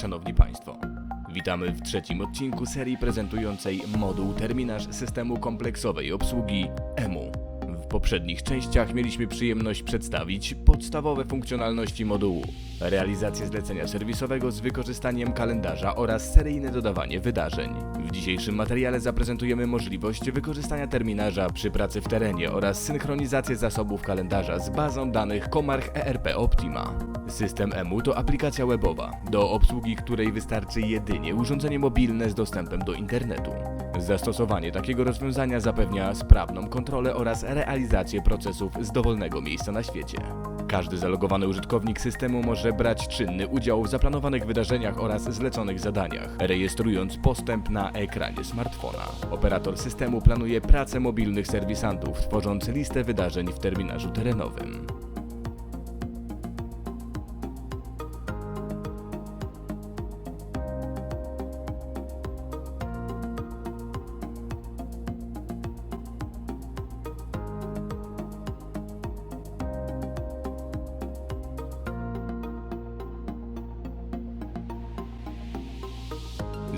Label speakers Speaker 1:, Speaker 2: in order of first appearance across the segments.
Speaker 1: szanowni Państwo. Witamy w trzecim odcinku serii prezentującej moduł terminarz systemu kompleksowej obsługi EMU. Poprzednich częściach mieliśmy przyjemność przedstawić podstawowe funkcjonalności modułu, realizację zlecenia serwisowego z wykorzystaniem kalendarza oraz seryjne dodawanie wydarzeń. W dzisiejszym materiale zaprezentujemy możliwość wykorzystania terminarza przy pracy w terenie oraz synchronizację zasobów kalendarza z bazą danych Comarch ERP Optima. System EMU to aplikacja webowa, do obsługi której wystarczy jedynie urządzenie mobilne z dostępem do internetu. Zastosowanie takiego rozwiązania zapewnia sprawną kontrolę oraz realizację procesów z dowolnego miejsca na świecie. Każdy zalogowany użytkownik systemu może brać czynny udział w zaplanowanych wydarzeniach oraz zleconych zadaniach, rejestrując postęp na ekranie smartfona. Operator systemu planuje pracę mobilnych serwisantów, tworząc listę wydarzeń w terminarzu terenowym.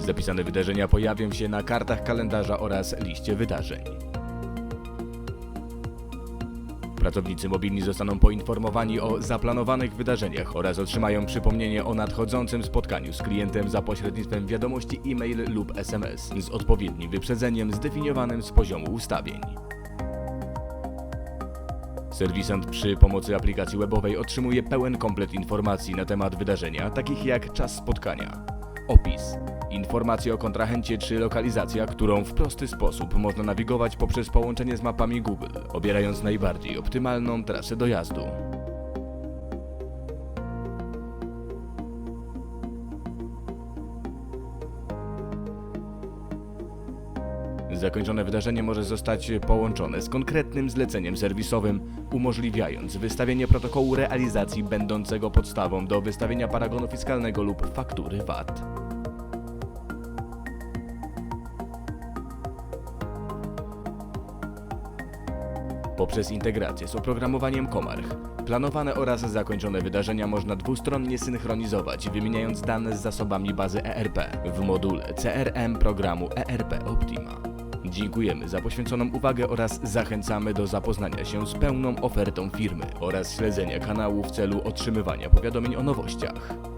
Speaker 1: Zapisane wydarzenia pojawią się na kartach kalendarza oraz liście wydarzeń. Pracownicy mobilni zostaną poinformowani o zaplanowanych wydarzeniach oraz otrzymają przypomnienie o nadchodzącym spotkaniu z klientem za pośrednictwem wiadomości e-mail lub SMS z odpowiednim wyprzedzeniem zdefiniowanym z poziomu ustawień. Serwisant przy pomocy aplikacji webowej otrzymuje pełen komplet informacji na temat wydarzenia, takich jak czas spotkania, opis, informacje o kontrahencie czy lokalizacja, którą w prosty sposób można nawigować poprzez połączenie z mapami Google, obierając najbardziej optymalną trasę dojazdu. Zakończone wydarzenie może zostać połączone z konkretnym zleceniem serwisowym, umożliwiając wystawienie protokołu realizacji będącego podstawą do wystawienia paragonu fiskalnego lub faktury VAT. Poprzez integrację z oprogramowaniem Comarch planowane oraz zakończone wydarzenia można dwustronnie synchronizować, wymieniając dane z zasobami bazy ERP w module CRM programu ERP Optima. Dziękujemy za poświęconą uwagę oraz zachęcamy do zapoznania się z pełną ofertą firmy oraz śledzenia kanału w celu otrzymywania powiadomień o nowościach.